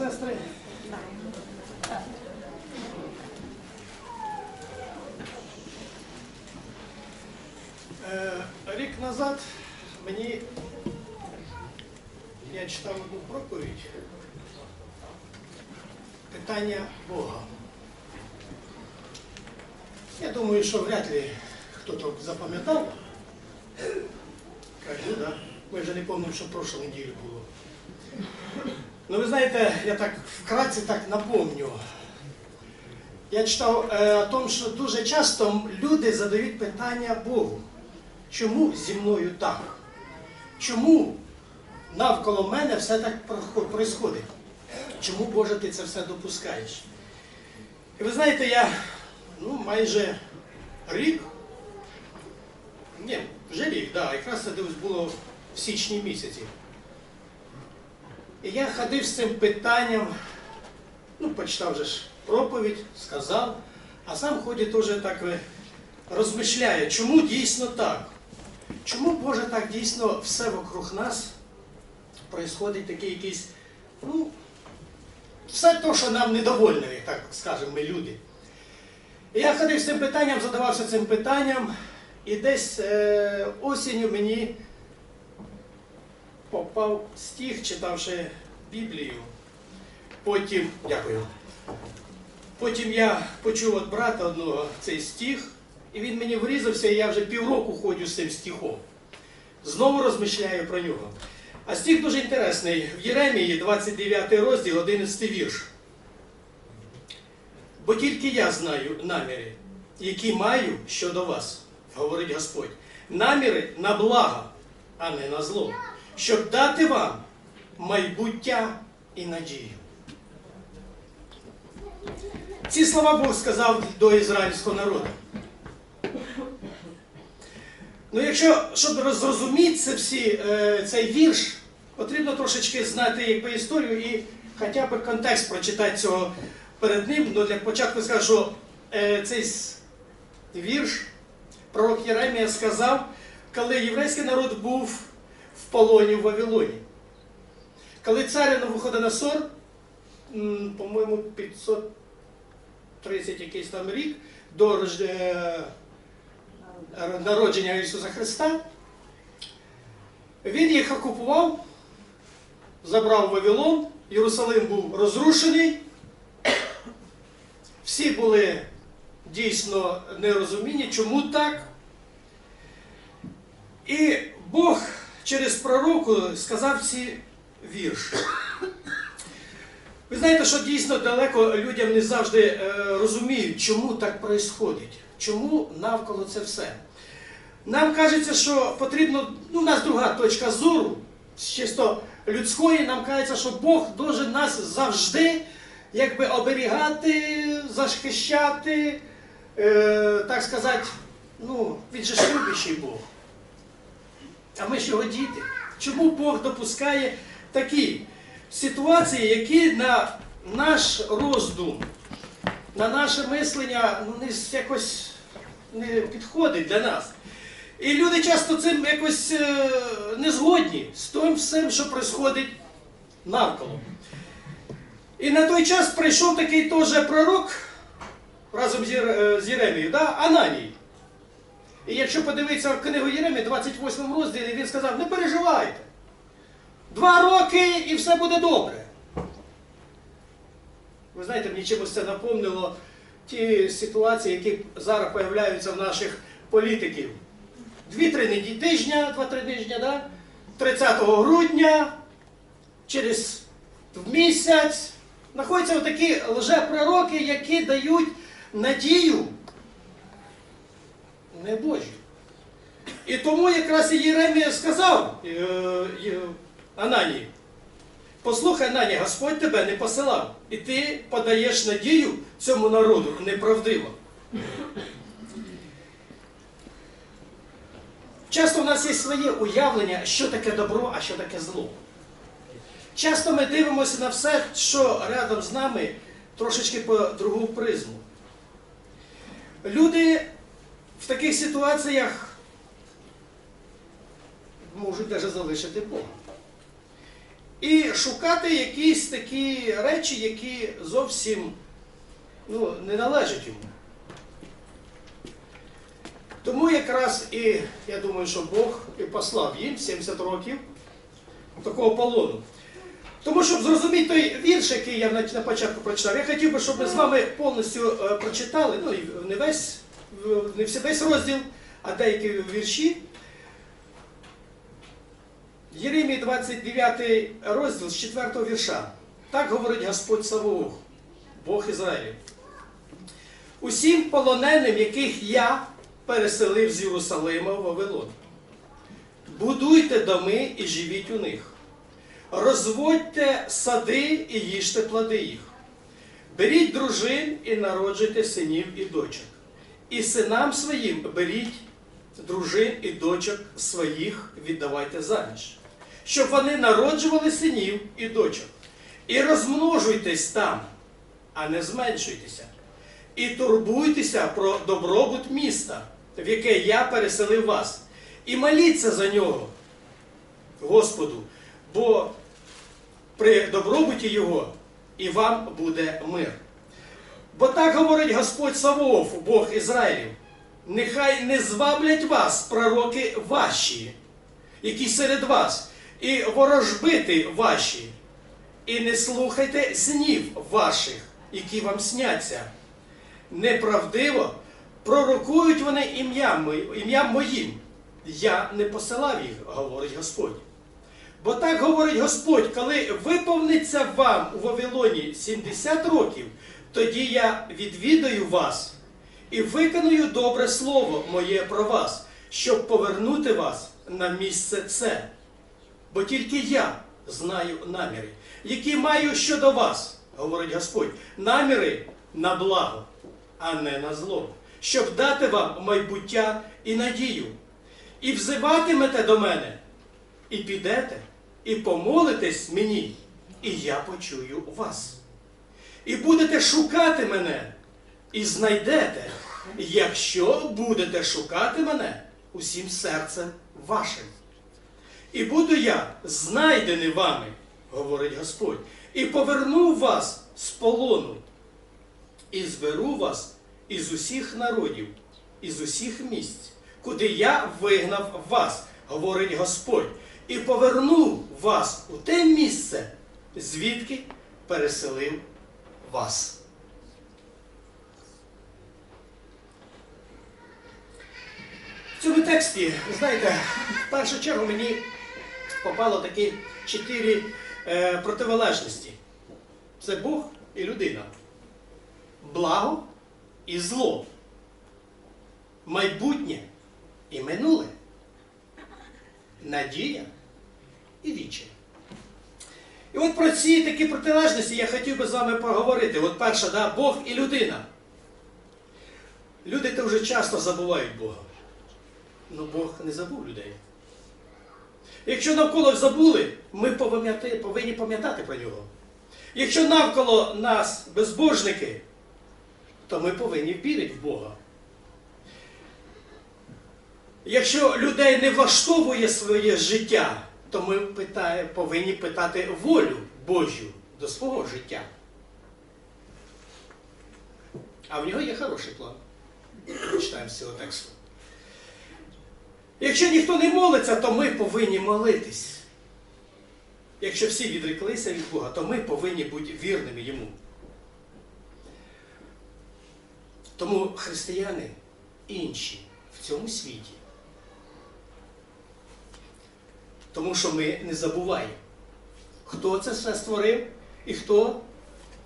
сестри. Е, Рік назад мені я читав одну проповідь питання Бога. Я думаю, що вряд ли хто-то запам'ятав. Кажу, да. Ми вже не пам'ятаємо, що в прошлу неділю було. Ну, ви знаєте, я так вкратце так напомню. Я читав е, о тому, що дуже часто люди задають питання Богу. Чому зі мною так? Чому навколо мене все так происходить? Чому, Боже, ти це все допускаєш? І ви знаєте, я ну, майже рік, ні, вже рік, да, якраз це було в січні місяці. І я ходив з цим питанням, ну, почитав вже ж проповідь, сказав, а сам ходить теж так е, розмишляє, чому дійсно так? Чому, Боже, так дійсно все вокруг нас происходить таке якийсь, ну, все те, що нам недовольне, так скажемо, ми люди. І я ходив з цим питанням, задавався цим питанням, і десь е, осінню мені попав стих, читавши Біблію. Потім, дякую. Потім я почув від брата одного цей стих, і він мені врізався, і я вже півроку ходжу з цим стихом. Знову розмишляю про нього. А стих дуже інтересний. В Єремії, 29 розділ, 11 вірш. Бо тільки я знаю наміри, які маю щодо вас, говорить Господь. Наміри на благо, а не на зло, щоб дати вам майбуття і надію. Ці слова Бог сказав до ізраїльського народу. Ну, якщо, щоб зрозуміти це всі, е, цей вірш, потрібно трошечки знати якби, історію і хоча б контекст прочитати цього перед ним. Ну, для початку скажу, що е, цей вірш пророк Єремія сказав, коли єврейський народ був в полоні в Вавилоні. Коли цар Навуходоносор, м, по-моєму, 530 якийсь там рік до е, народження Ісуса Христа, він їх окупував, забрав Вавилон, Єрусалим був розрушений. Всі були дійсно нерозумінні, чому так. І Бог через пророку сказав ці вірші. Ви знаєте, що дійсно далеко людям не завжди е, розуміють, чому так відбувається, чому навколо це все. Нам кажеться, що потрібно, ну, у нас друга точка зору, чисто людської, нам кажеться, що Бог може нас завжди якби оберігати, захищати, е, так сказати, ну, він же любящий Бог. А ми ж його діти. Чому Бог допускає такі ситуації, які на наш роздум, на наше мислення ну, не якось не підходить для нас. І люди часто цим якось е, не згодні з тим всім, що відбувається навколо. І на той час прийшов такий теж пророк разом з е, Єремією, да? Ананій. І якщо подивитися книгу Єремії, 28 розділі, він сказав, не переживайте. Два роки і все буде добре. Ви знаєте, мені чимось це напомнило ті ситуації, які зараз з'являються в наших політиків. Дві-три тижня, два-три тижня, да? 30 грудня, через місяць знаходяться такі лжепророки, які дають надію не Божі. І тому якраз і Єремія сказав е, е, Ананії, послухай, Анані, Господь тебе не посилав, і ти подаєш надію цьому народу неправдиво. Часто в нас є своє уявлення, що таке добро, а що таке зло. Часто ми дивимося на все, що рядом з нами, трошечки по другу призму. Люди в таких ситуаціях можуть навіть залишити Бога. і шукати якісь такі речі, які зовсім ну, не належать йому. Тому якраз і я думаю, що Бог і послав їм 70 років такого полону. Тому, щоб зрозуміти той вірш, який я на початку прочитав, я хотів би, щоб ми з вами повністю е, прочитали, ну і не весь, не всі- весь розділ, а деякі вірші. Єремії 29 розділ з 4 вірша. Так говорить Господь Савоух, Бог Ізраїлів. Усім полоненим, яких я переселив з Єрусалима в Вавилон. Будуйте доми і живіть у них. Розводьте сади і їжте плоди їх. Беріть дружин і народжуйте синів і дочок. І синам своїм беріть дружин і дочок своїх віддавайте заміж, щоб вони народжували синів і дочок. І розмножуйтесь там, а не зменшуйтеся. І турбуйтеся про добробут міста, в яке я переселив вас, і моліться за нього, Господу, бо при добробуті Його і вам буде мир. Бо так говорить Господь Савооф, Бог Ізраїлів. Нехай не зваблять вас пророки ваші, які серед вас, і ворожбити ваші, і не слухайте снів ваших, які вам сняться. Неправдиво пророкують вони ім'ям моїм. Я не посилав їх, говорить Господь. Бо так говорить Господь, коли виповниться вам у Вавилоні 70 років, тоді я відвідаю вас і виконую добре слово моє про вас, щоб повернути вас на місце це. Бо тільки я знаю наміри, які маю щодо вас, говорить Господь, наміри на благо, а не на зло, щоб дати вам майбуття і надію. І взиватимете до мене, і підете, і помолитесь мені, і я почую вас. І будете шукати мене, і знайдете, якщо будете шукати мене усім серцем вашим. І буду я знайдений вами, говорить Господь, і поверну вас з полону, і зберу вас із усіх народів, із усіх місць, куди я вигнав вас, говорить Господь, і поверну вас у те місце, звідки переселив вас. В цьому тексті, знаєте, в першу чергу мені попало такі чотири е, противолежності. Це Бог і людина. Благо і зло. Майбутнє і минуле. Надія і віче. І от про ці такі протилежності я хотів би з вами поговорити. От перша, да, Бог і людина. Люди то вже часто забувають Бога. Ну Бог не забув людей. Якщо навколо забули, ми повинні пам'ятати про нього. Якщо навколо нас безбожники, то ми повинні вірити в Бога. Якщо людей не влаштовує своє життя, то ми питає, повинні питати волю Божу до свого життя. А в нього є хороший план. Читаємо з цього тексту. Якщо ніхто не молиться, то ми повинні молитись. Якщо всі відреклися від Бога, то ми повинні бути вірними йому. Тому християни інші в цьому світі. Тому що ми не забуваємо, хто це все створив, і хто,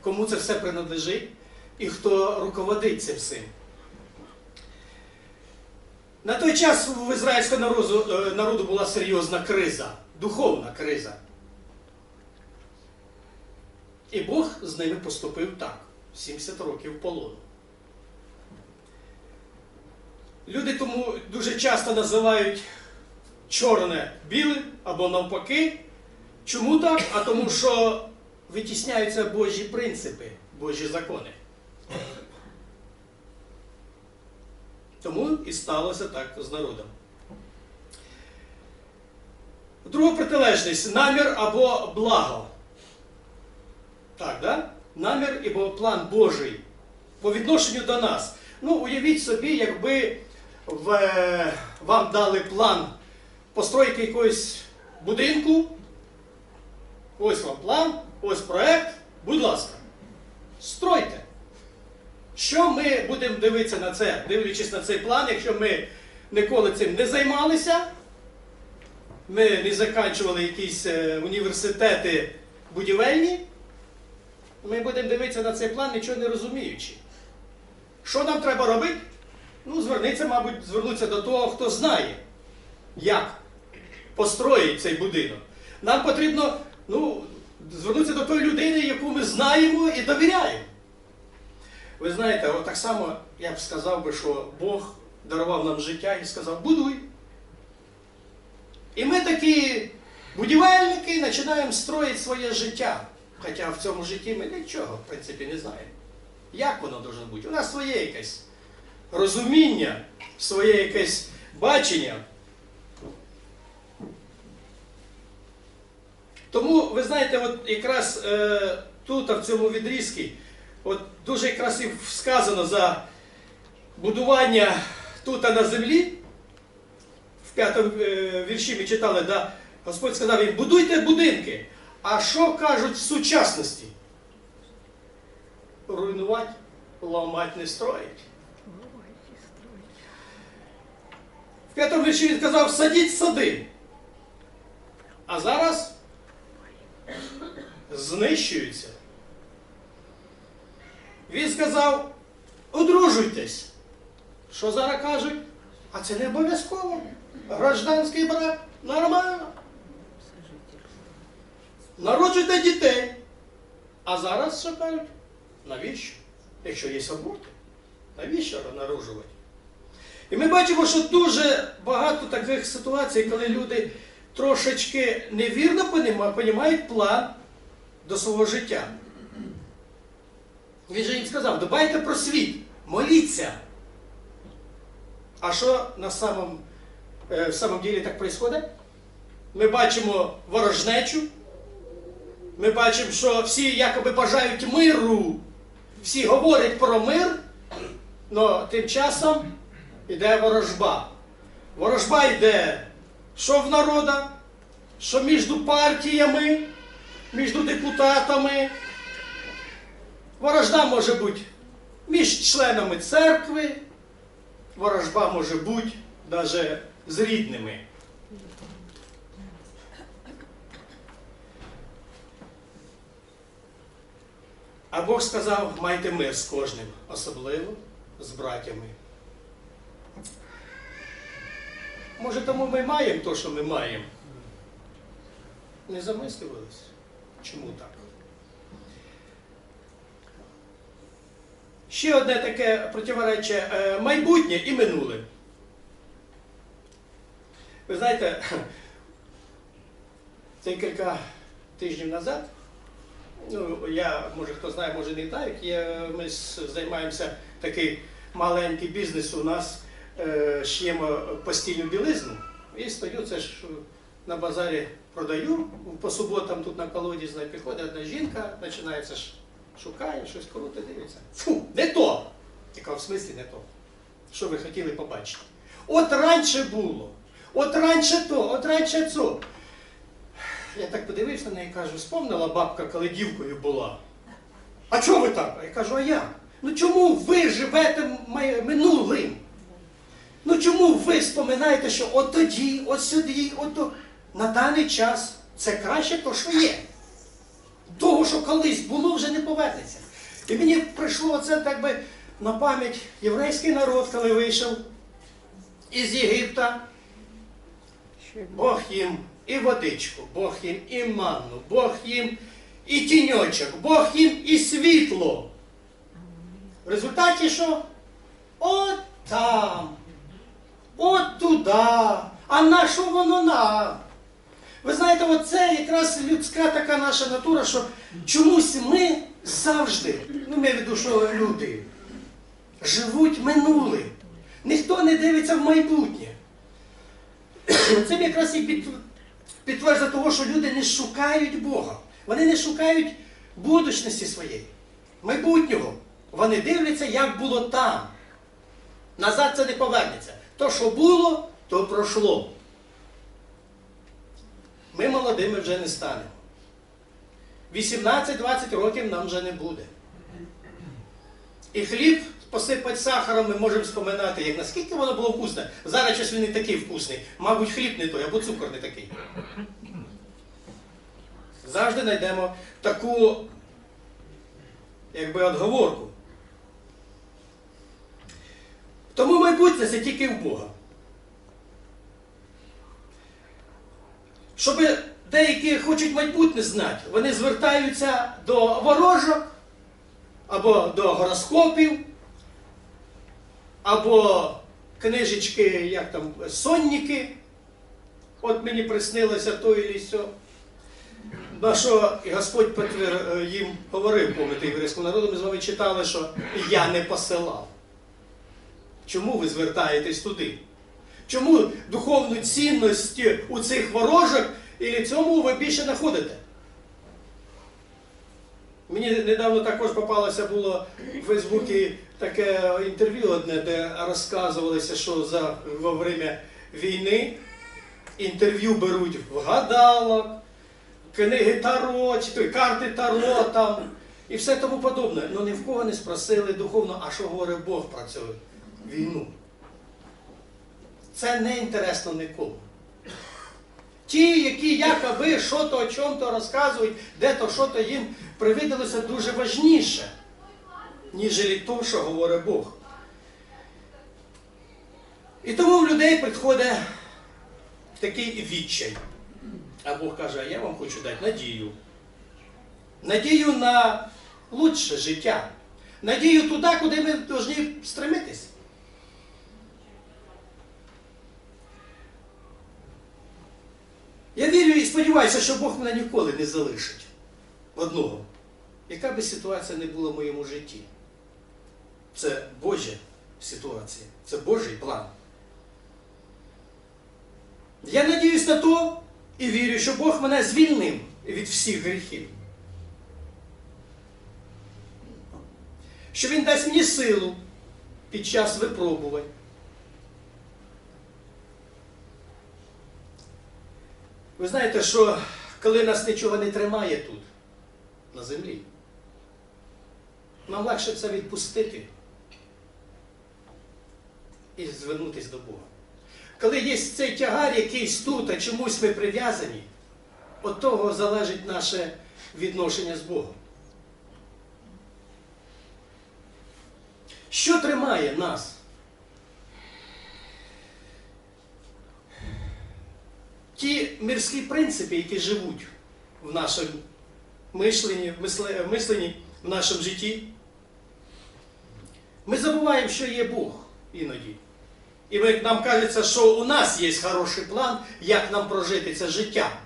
кому це все принадлежить, і хто руководить цим всім. На той час в ізраїльського народу, е, народу була серйозна криза, духовна криза. І Бог з ними поступив так: 70 років полону. Люди тому дуже часто називають чорне білим або навпаки. Чому так? А тому що витісняються Божі принципи, Божі закони. Тому і сталося так з народом. Друга протилежність намір або благо. Так, да? Намір або план Божий по відношенню до нас. Ну, уявіть собі, якби в, е, вам дали план постройки якогось будинку. Ось вам план, ось проект. Будь ласка, стройте. Що ми будемо дивитися на це, дивлячись на цей план, якщо ми ніколи цим не займалися, ми не закінчували якісь е, університети будівельні, ми будемо дивитися на цей план, нічого не розуміючи. Що нам треба робити? Ну, звернеться, мабуть, звернутися до того, хто знає, як построїть цей будинок. Нам потрібно ну, звернутися до тої людини, яку ми знаємо і довіряємо. Ви знаєте, от так само я б сказав би, що Бог дарував нам життя і сказав, будуй. І ми такі будівельники починаємо строїти своє життя. Хоча в цьому житті ми нічого, в принципі, не знаємо. Як воно має бути? У нас своє якесь розуміння, своє якесь бачення. Тому, ви знаєте, от якраз е, тут, в цьому відрізку, от дуже якраз і сказано за будування тут на землі. В п'ятому е, вірші ми читали, да, Господь сказав їм, будуйте будинки. А що кажуть в сучасності? Руйнувати, ламати, не строїть. В п'ятому вірші він казав, садіть сади. А зараз знищуються. Він сказав, одружуйтесь. Що зараз кажуть? А це не обов'язково. Гражданський брак нормально. Народжуйте дітей. А зараз що кажуть? Навіщо? Якщо є аборти, навіщо народжувати? І ми бачимо, що дуже багато таких ситуацій, коли люди трошечки невірно розуміють план до свого життя. Він же їм сказав, дбайте про світ, моліться. А що на самом, е, в самом деле так происходит? Ми бачимо ворожнечу, ми бачимо, що всі якоби бажають миру, всі говорять про мир, але тим часом йде ворожба. Ворожба йде що в народа, що між партіями, між депутатами. Ворожда може бути між членами церкви, ворожба може бути навіть з рідними. А Бог сказав, майте мир з кожним, особливо з братями. Може, тому ми маємо те, що ми маємо. Не замислювались? Чому так? Ще одне таке противорече е, майбутнє і минуле. Ви знаєте, декілька тижнів назад, ну, я, може хто знає, може не знає, є, ми займаємося такий маленький бізнес у нас, шиємо постільну білизну. І стою, це ж на базарі продаю, по суботам тут на колоді приходить одна жінка, починається ж шукає, щось круте, дивиться. Фу, не то! Я кажу, в смислі не то. Що ви хотіли побачити? От раніше було, от раніше то, от раніше це. Я так подивився на неї і кажу, спомнила бабка, коли дівкою була. А чого ви так? Я кажу, а як? Ну чому ви живете минулим? Ну чому ви споминаєте, що от тоді, от сюди, от то на даний час це краще то, що є. Того, що колись було, вже не повернеться. І мені прийшло це так би на пам'ять єврейський народ, коли вийшов із Єгипта. Бог їм і водичку, Бог їм і манну, Бог їм і тіньочок, Бог їм і світло. В результаті що? От там, от туди. А на що воно нам? Ви знаєте, оце якраз людська така наша натура, що чомусь ми завжди, ну маю в що люди, живуть минулим. Ніхто не дивиться в майбутнє. Цим якраз і під, підтвердження того, що люди не шукають Бога. Вони не шукають будучності своєї, майбутнього. Вони дивляться, як було там. Назад це не повернеться. То, що було, то пройшло. Ми молодими вже не станемо. 18-20 років нам вже не буде. І хліб посипать сахаром ми можемо споминати, як наскільки воно було вкусне. Зараз щось він не такий вкусний. Мабуть, хліб не той, або цукор не такий. Завжди знайдемо таку, якби, отговорку. Майбутнє це тільки в Бога. Щоб деякі хочуть майбутнє знати, вони звертаються до ворожок, або до гороскопів, або книжечки, як там, сонніки. От мені приснилося то і сьо. На що Господь Петр е, їм говорив, помните єврейському народу, ми з вами читали, що я не посилав. Чому ви звертаєтесь туди? Чому духовну цінність у цих ворожок і цьому ви більше знаходите? Мені недавно також попалося було в Фейсбуці таке інтерв'ю одне, де розказувалося, що за во время війни інтерв'ю беруть в гадалок, книги Таро, чи той, карти Таро там, і все тому подобне. Ну ні в кого не спросили духовно, а що говорить Бог про цю війну. Це не інтересно нікому. Ті, які якоби що-то о чому-то розказують, де-то що-то їм привиділося дуже важніше, ніж то, що говорить Бог. І тому в людей приходить такий відчай. А Бог каже, я вам хочу дати надію. Надію на лучше життя. Надію туди, куди ми повинні стремитись. Я вірю і сподіваюся, що Бог мене ніколи не залишить одного. Яка би ситуація не була в моєму житті? Це Божа ситуація, це Божий план. Я надіюсь на то і вірю, що Бог мене звільнив від всіх гріхів. Що Він дасть мені силу під час випробувань. Ви знаєте, що коли нас нічого не тримає тут, на землі, нам легше це відпустити і звернутися до Бога. Коли є цей тягар якийсь тут, а чомусь ми прив'язані, від того залежить наше відношення з Богом. Що тримає нас? Ті мирські принципи, які живуть в нашому мисленні, в мисленні, в нашому житті, ми забуваємо, що є Бог іноді. І ми, нам кажеться, що у нас є хороший план, як нам прожити це життя.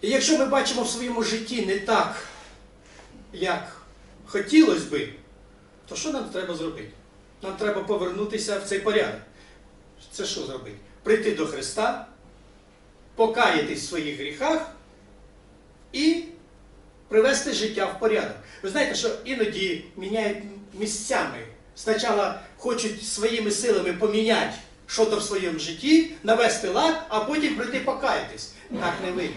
І якщо ми бачимо в своєму житті не так, як хотілося би, то що нам треба зробити? Нам треба повернутися в цей порядок. Це що зробити? Прийти до Христа, покаятись в своїх гріхах і привести життя в порядок. Ви знаєте, що іноді міняють місцями. Спочатку хочуть своїми силами поміняти щось в своєму житті, навести лад, а потім прийти покаятись. Так не вийде.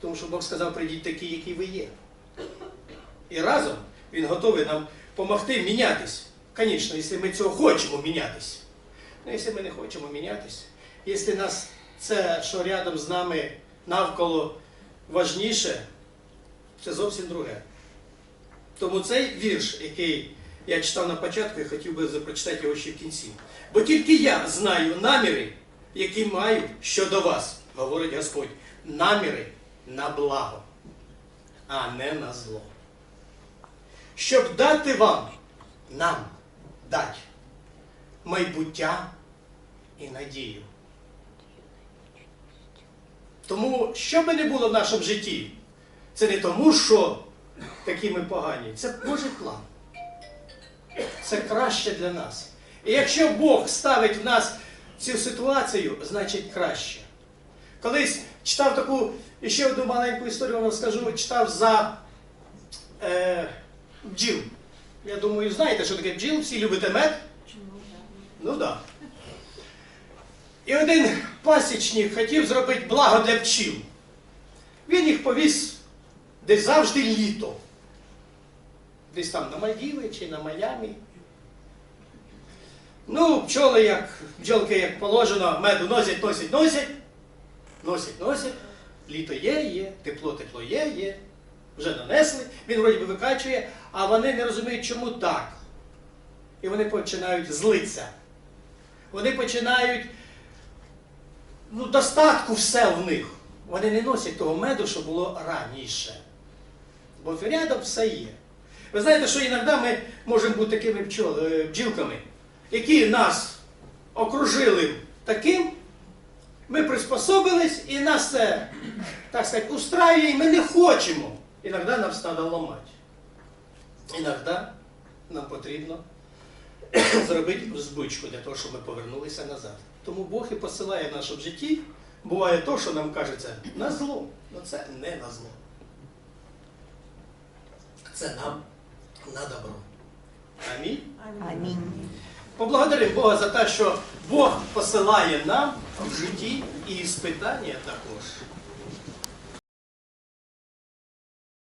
Тому що Бог сказав, прийдіть такі, які ви є. І разом Він готовий нам допомогти мінятись. Звісно, якщо ми цього хочемо мінятись. Ну, якщо ми не хочемо мінятись, якщо нас це, що рядом з нами навколо важніше, це зовсім друге. Тому цей вірш, який я читав на початку, я хотів би прочитати його ще в кінці. Бо тільки я знаю наміри, які маю щодо вас, говорить Господь. Наміри на благо, а не на зло. Щоб дати вам, нам дати майбуття і надію. Тому, що би не було в нашому житті, це не тому, що такі ми погані, це Божий план. це краще для нас. І якщо Бог ставить в нас цю ситуацію, значить краще. Колись читав таку ще одну маленьку історію, вам розкажу, читав за е, бджіл. Я думаю, знаєте, що таке бджіл, всі любите мед? Ну так. Да. І один пасічник хотів зробити благо для пчіл. Він їх повіз де завжди літо. Десь там на Мальдіви чи на Майамі. Ну, пчоли, як бджолки, як положено, меду носять, носять, носять. Носять, носять. Літо є, є, тепло, тепло є, є. Вже нанесли, він вроді би викачує, а вони не розуміють, чому так. І вони починають злитися. Вони починають ну, достатку все в них. Вони не носять того меду, що було раніше. Бо рядом все є. Ви знаєте, що іноді ми можемо бути такими е, бджілками, які нас окружили таким, ми приспособились і нас це, так сказати, устраює, і ми не хочемо. Іноді нам треба ламати. Іноді нам потрібно зробити збичку для того, щоб ми повернулися назад. Тому Бог і посилає в нашому житті. Буває то, що нам кажеться на зло, але це не на зло. Це нам на добро. Амінь. Амінь. Поблагодаримо Бога за те, що Бог посилає нам в житті і іспитання також.